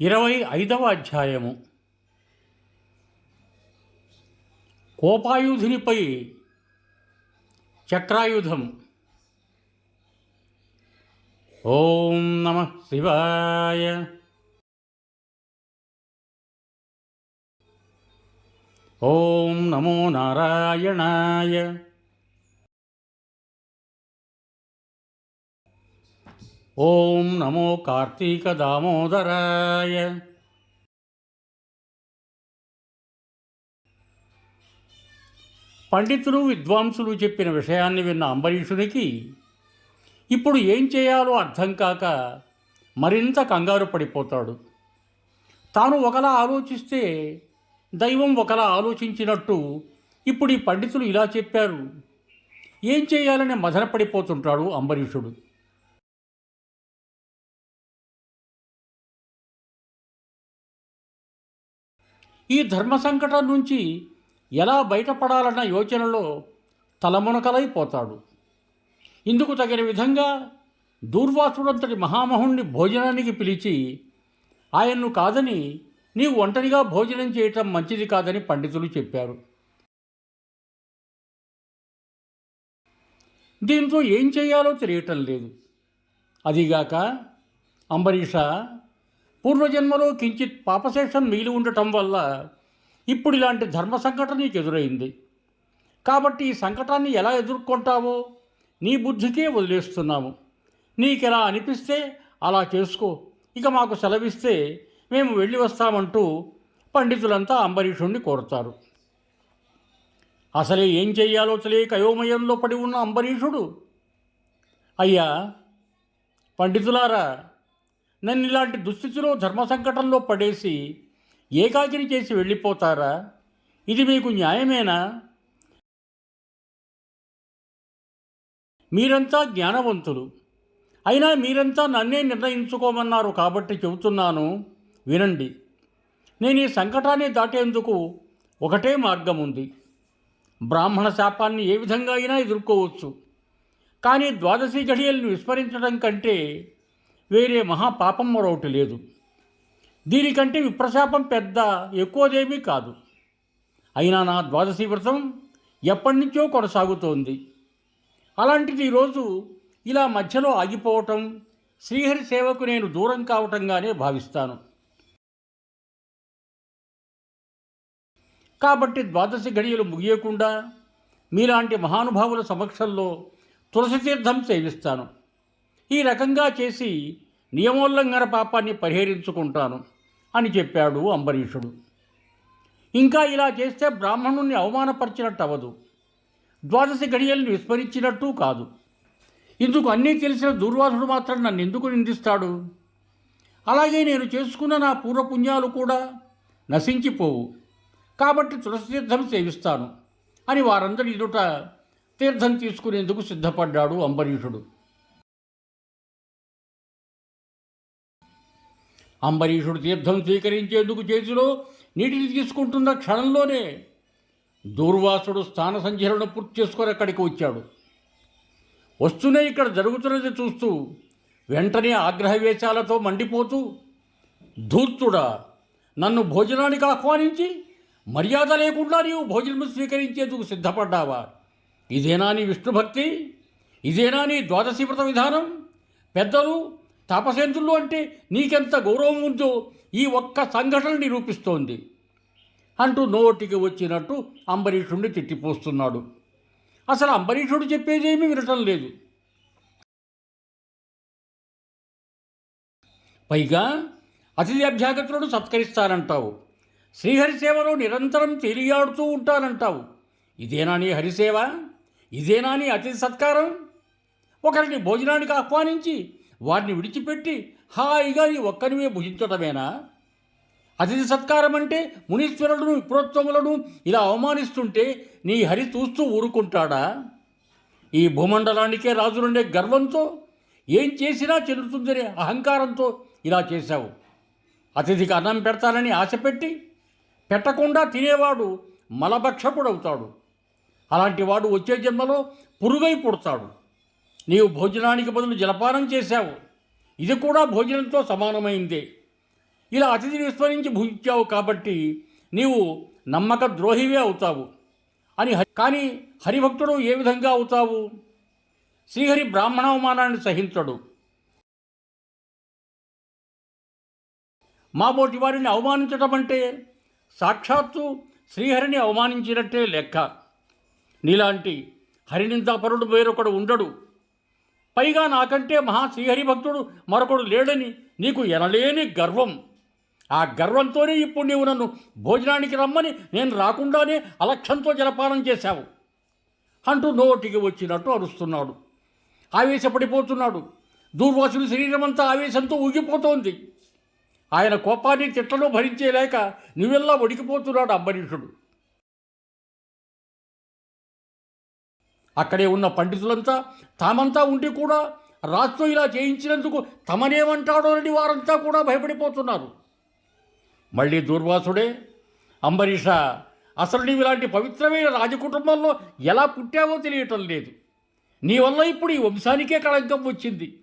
ఇరవై ఐదవ అధ్యాయము. కోపాయుధునిపై చక్రాయుధం. ఓం నమ శివాయ. ఓం నమో నారాయణాయ. ఓం నమో కార్తీక దామోదరాయ. పండితులు విద్వాంసులు చెప్పిన విషయాన్ని విన్న అంబరీషునికి ఇప్పుడు ఏం చేయాలో అర్థం కాక మరింత కంగారు పడిపోతాడు. తాను ఒకలా ఆలోచిస్తే దైవం ఒకలా ఆలోచించినట్టు ఇప్పుడు ఈ పండితులు ఇలా చెప్పారు. ఏం చేయాలని మదనపడిపోతుంటాడు అంబరీషుడు. ఈ ధర్మ సంకటం నుంచి ఎలా బయటపడాలన్న యోచనలో తలమునకలైపోతాడు. ఇందుకు తగిన విధంగా దూర్వాసుడంతటి మహామహుణ్ణి భోజనానికి పిలిచి ఆయన్ను కాదని నీవు ఒంటరిగా భోజనం చేయటం మంచిది కాదని పండితులు చెప్పారు. దీంతో ఏం చేయాలో తెలియటం లేదు. అదిగాక అంబరీష పూర్వజన్మలో కించిత్ పాపశేషం మిగిలి ఉండటం వల్ల ఇప్పుడు ఇలాంటి ధర్మ సంకటం నీకు ఎదురైంది. కాబట్టి ఈ సంకటాన్ని ఎలా ఎదుర్కొంటావో నీ బుద్ధికే వదిలేస్తున్నాము. నీకెలా అనిపిస్తే అలా చేసుకో. ఇక మాకు సెలవిస్తే మేము వెళ్ళి వస్తామంటూ పండితులంతా అంబరీషుణ్ణి కోరుతారు. అసలే ఏం చెయ్యాలో తెలియక అయోమయంలో పడి ఉన్న అంబరీషుడు? అయ్యా పండితులారా నన్ను ఇలాంటి దుస్థితిలో ధర్మ సంకటంలో పడేసి ఏకాకిని చేసి వెళ్ళిపోతారా? ఇది మీకు న్యాయమేనా? మీరంతా జ్ఞానవంతులు. అయినా మీరంతా నన్నే నిర్ణయించుకోమన్నారు కాబట్టి చెబుతున్నాను వినండి. నేను ఈ సంకటాన్ని దాటేందుకు ఒకటే మార్గం ఉంది బ్రాహ్మణ శాపాన్ని ఏ విధంగా అయినా ఎదుర్కోవచ్చు. కానీ ద్వాదశి ఘడియలను విస్మరించడం కంటే వేరే మహాపాపం మరొకటి లేదు. దీనికంటే విప్రశాపం పెద్ద ఎక్కువదేమీ కాదు. అయినా నా ద్వాదశి వ్రతం ఎప్పటి నుంచో కొనసాగుతోంది. అలాంటిది ఈరోజు ఇలా మధ్యలో ఆగిపోవటం శ్రీహరి సేవకు నేను దూరం కావటంగానే భావిస్తాను. కాబట్టి ద్వాదశి గడియలు ముగియకుండా మీలాంటి మహానుభావుల సమక్షంలో తులసి తీర్థం సేవిస్తాను. ఈ రకంగా చేసి నియమోల్లంఘన పాపాన్ని పరిహరించుకుంటాను అని చెప్పాడు అంబరీషుడు. ఇంకా ఇలా చేస్తే బ్రాహ్మణుణ్ణి అవమానపరిచినట్టు అవ్వదు ద్వాదశి గడియల్ని విస్మరించినట్టు కాదు. ఇందుకు అన్నీ తెలిసిన దుర్వాసుడు మాత్రం నన్ను ఎందుకు నిందిస్తాడు? అలాగే నేను చేసుకున్న నా పూర్వపుణ్యాలు కూడా నశించిపోవు. కాబట్టి తులసి తీర్థం సేవిస్తాను అని వారందరి ఎదుట తీర్థం తీసుకునేందుకు సిద్ధపడ్డాడు అంబరీషుడు. అంబరీషుడు తీర్థం స్వీకరించేందుకు చేతిలో నీటిని తీసుకుంటున్న క్షణంలోనే దూర్వాసుడు స్థాన సంచరణ పూర్తి చేసుకొని అక్కడికి వచ్చాడు. వస్తూనే ఇక్కడ జరుగుతున్నది చూస్తూ వెంటనే ఆగ్రహవేశాలతో మండిపోతూ ధూర్తుడా నన్ను భోజనానికి ఆహ్వానించి మర్యాద లేకుండా నీవు భోజనం స్వీకరించేందుకు సిద్ధపడ్డావా? ఇదేనా నీ విష్ణుభక్తి? ఇదేనా నీ ద్వాదశి వ్రత విధానం? పెద్దలు తపసేంద్రులు అంటే నీకెంత గౌరవం ఉందో ఈ ఒక్క సంఘటన నిరూపిస్తోంది. అంటూ నోటికి వచ్చినట్టు అంబరీషుణ్ణి తిట్టిపోస్తున్నాడు. అసలు అంబరీషుడు చెప్పేదేమీ వినటం లేదు. పైగా అతిథి అభ్యాగతులను సత్కరిస్తానంటావు. శ్రీహరి సేవలో నిరంతరం తేలియాడుతూ ఉంటానంటావు. ఇదేనా నీ హరిసేవ? ఇదేనా నీ అతిథి సత్కారం? ఒకరిని భోజనానికి ఆహ్వానించి వారిని విడిచిపెట్టి హాయిగా నీ ఒక్కనివే భుజించటమేనా? అతిథి సత్కారం అంటే మునీశ్వరులను విప్రోత్తములను ఇలా అవమానిస్తుంటే నీ హరి చూస్తూ ఊరుకుంటాడా? ఈ భూమండలానికే రాజులుండే గర్వంతో ఏం చేసినా చెల్లుతుందనే అహంకారంతో ఇలా చేశావు. అతిథికి అన్నం పెడతానని ఆశపెట్టి పెట్టకుండా తినేవాడు మలభక్షకుడవుతాడు. అలాంటి వాడు వచ్చే జన్మలో పురుగై పుడతాడు. నీవు భోజనానికి బదులు జలపానం చేశావు. ఇది కూడా భోజనంతో సమానమైందే. ఇలా అతిథిని విస్మరించి భుజించావు కాబట్టి నీవు నమ్మక ద్రోహివే అవుతావు. అని కానీ హరిభక్తుడు ఏ విధంగా అవుతావు? శ్రీహరి బ్రాహ్మణవమానాన్ని సహించడు. మాబోటి వారిని అవమానించటం అంటే సాక్షాత్తు శ్రీహరిని అవమానించినట్టే లెక్క. నీలాంటి హరినిందాపరుడు వేరొకడు ఉండడు. పైగా నాకంటే మహా శ్రీహరి భక్తుడు మరొకడు లేడని నీకు ఎనలేని గర్వం. ఆ గర్వంతోనే ఇప్పుడు నీవు నన్ను భోజనానికి రమ్మని నేను రాకుండానే అలక్ష్యంతో జలపానం చేశావు. అంటూ నోటికి వచ్చినట్టు అరుస్తున్నాడు. ఆవేశపడిపోతున్నాడు. దూర్వాసుని శరీరమంతా ఆవేశంతో ఊగిపోతోంది. ఆయన కోపాన్ని తిట్టలో భరించేలేక నువ్వెల్లా ఒడికిపోతున్నాడు అంబరీషుడు. అక్కడే ఉన్న పండితులంతా తామంతా ఉండి కూడా రాజుతో ఇలా చేయించినందుకు తమనేమంటాడోనని వారంతా కూడా భయపడిపోతున్నారు. మళ్ళీ దూర్వాసుడే అంబరీష అసలు నీవు ఇలాంటి పవిత్రమైన రాజకుటుంబంలో ఎలా పుట్టావో తెలియటం లేదు. నీ వల్ల ఇప్పుడు ఈ వంశానికే కళంకం వచ్చింది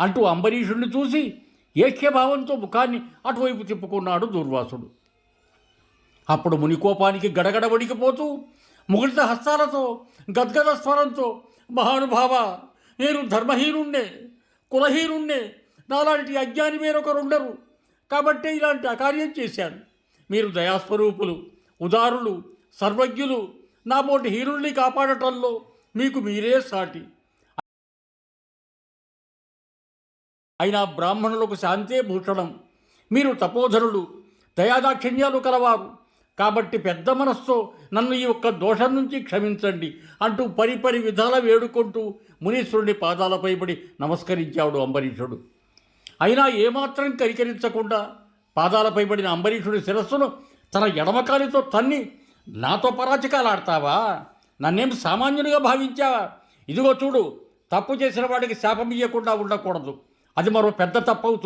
అంటూ అంబరీషుణ్ణి చూసి ఏక్యభావంతో ముఖాన్ని అటువైపు తిప్పుకున్నాడు దూర్వాసుడు. అప్పుడు మునికోపానికి గడగడ వణికిపోతూ ముగిలిత హస్తాలతో గద్గద స్వరంతో మహానుభావ నేను ధర్మహీనుణ్ణే కులహీనుణ్ణే నాలాంటి అజ్ఞాని వేరొకరుండరు. కాబట్టి ఇలాంటి అకార్యం చేశాను. మీరు దయాస్వరూపులు ఉదారులు సర్వజ్ఞులు నా పోటీ హీనుల్ని కాపాడటంలో మీకు మీరే సాటి. అయినా బ్రాహ్మణులకు శాంతే భూషణం. మీరు తపోధరులు దయాదాక్షిణ్యాలు కలవారు. కాబట్టి పెద్ద మనస్సు నన్ను ఈ ఒక్క దోషం నుంచి క్షమించండి అంటూ పరిపరి విధాల వేడుకుంటూ మునీశ్వరుడి పాదాలపై పడి నమస్కరించాడు అంబరీషుడు. అయినా ఏమాత్రం కరికరించకుండా పాదాలపై పడిన అంబరీషుడి శిరస్సును తన ఎడమకాలితో తన్ని నాతో పరాచకాలాడతావా? నన్నేం సామాన్యునిగా భావించావా? ఇదిగో చూడు తప్పు చేసిన వాడికి శాపం ఇవ్వకుండా ఉండకూడదు. అది మరో పెద్ద తప్పు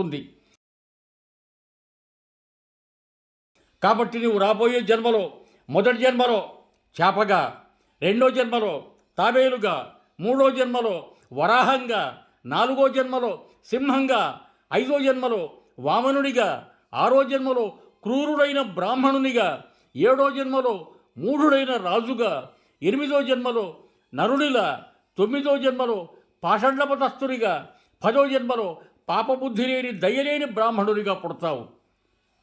కాబట్టి నువ్వు రాబోయే జన్మలో మొదటి జన్మలో చేపగా రెండో జన్మలో తాబేలుగా మూడో జన్మలో వరాహంగా నాలుగో జన్మలో సింహంగా ఐదో జన్మలో వామనుడిగా ఆరో జన్మలో క్రూరుడైన బ్రాహ్మణునిగా ఏడో జన్మలో మూఢుడైన రాజుగా ఎనిమిదో జన్మలో నరునిలా తొమ్మిదో జన్మలో పాషండపతస్తునిగా పదో జన్మలో పాపబుద్ధి లేని దయలేని బ్రాహ్మణునిగా పుడతావు.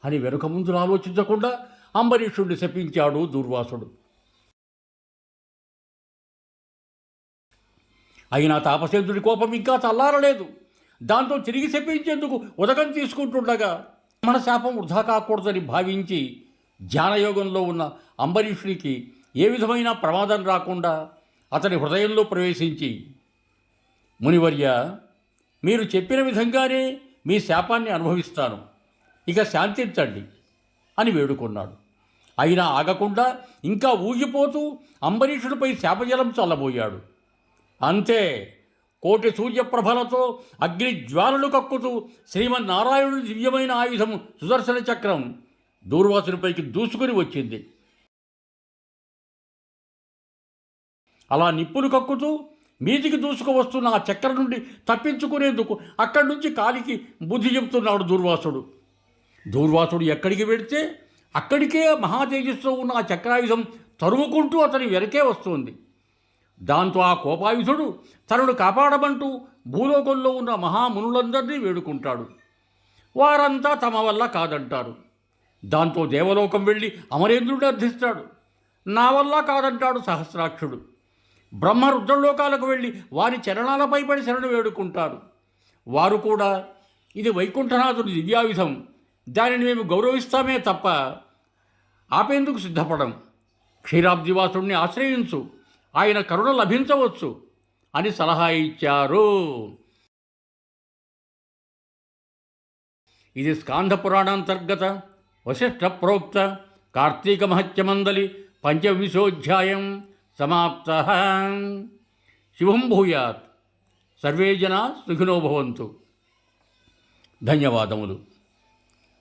అని వెనుక ముందు ఆలోచించకుండా అంబరీషుణ్ణి శపించాడు దూర్వాసుడు. అయినా తాపసేంద్రుడి కోపం ఇంకా చల్లారలేదు. దాంతో తిరిగి శపించేందుకు ఉదకం తీసుకుంటుండగా మన శాపం వృధా కాకూడదని భావించి ధ్యానయోగంలో ఉన్న అంబరీషుడికి ఏ విధమైన ప్రమాదం రాకుండా అతని హృదయంలో ప్రవేశించి మునివర్య మీరు చెప్పిన విధంగానే మీ శాపాన్ని అనుభవిస్తాను. ఇక శాంతించండి అని వేడుకున్నాడు. అయినా ఆగకుండా ఇంకా ఊగిపోతూ అంబరీషుడిపై శాపజలం చల్లబోయాడు. అంతే కోటి సూర్యప్రభలతో అగ్ని జ్వాలలు కక్కుతూ శ్రీమన్నారాయణుడి దివ్యమైన ఆయుధం సుదర్శన చక్రం దూర్వాసునిపైకి దూసుకుని వచ్చింది. అలా నిప్పులు కక్కుతూ మీదికి దూసుకు వస్తున్న ఆ చక్రం నుండి తప్పించుకునేందుకు అక్కడి నుంచి కాలికి బుద్ధి చెబుతున్నాడు దూర్వాసుడు. దూర్వాసుడు ఎక్కడికి వెడితే అక్కడికే మహాతేజస్సులో ఉన్న ఆ చక్రాయుధం తరుముకుంటూ అతని వెనకే వస్తుంది. దాంతో ఆ కోపాయుధుడు తనను కాపాడమంటూ భూలోకంలో ఉన్న మహామునులందరినీ వేడుకుంటాడు. వారంతా తమ వల్ల కాదంటారు దాంతో దేవలోకం వెళ్ళి అమరేంద్రుడు అర్థిస్తాడు. నా వల్ల కాదంటాడు సహస్రాక్షుడు. బ్రహ్మ రుద్రలోకాలకు వెళ్ళి వారి చరణాలపై పడి శరణు వేడుకుంటారు వారు కూడా ఇది వైకుంఠనాథుడి దివ్యాయుధం. దానిని మేము గౌరవిస్తామే తప్ప ఆపేందుకు సిద్ధపడం? క్షీరాబ్దివాసుడిని ఆశ్రయించు. ఆయన కరుణ లభించవచ్చు అని సలహా ఇచ్చారు. ఇది స్కాంద పురాణాంతర్గత వశిష్ఠ ప్రోక్త కార్తీక మహత్యమందలి పంచవిశోధ్యాయం సమాప్త. శివం భూయాత్. సర్వే జనా సుఖినో భవంతు. ధన్యవాదములు.